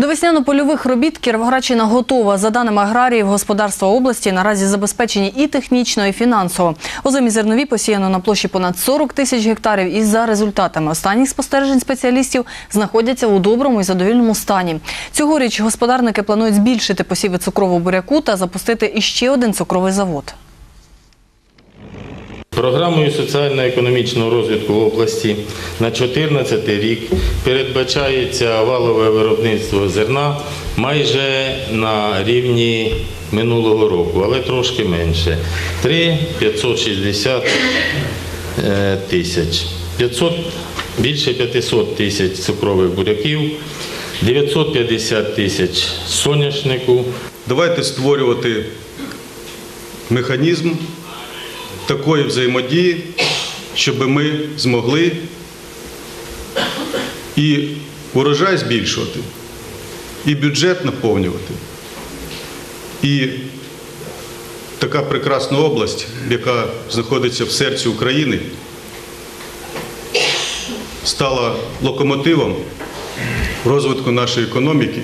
До весняно-польових робіт Кіровоградщина готова. За даними аграріїв, господарства області наразі забезпечені і технічно, і фінансово. Озимі зернові посіяно на площі понад 40 тисяч гектарів. І за результатами останніх спостережень спеціалістів знаходяться у доброму і задовільному стані. Цьогоріч господарники планують збільшити посіви цукрового буряку та запустити іще один цукровий завод. Програмою соціально-економічного розвитку області на 2014 рік передбачається валове виробництво зерна майже на рівні минулого року, але трошки менше 3 560 е, тисяч. 500, більше 500 тисяч цукрових буряків, 950 тисяч соняшнику, Давайте створювати механізм такої взаємодії, щоб ми змогли і урожай збільшувати, і бюджет наповнювати, і така прекрасна область, яка знаходиться в серці України, стала локомотивом розвитку нашої економіки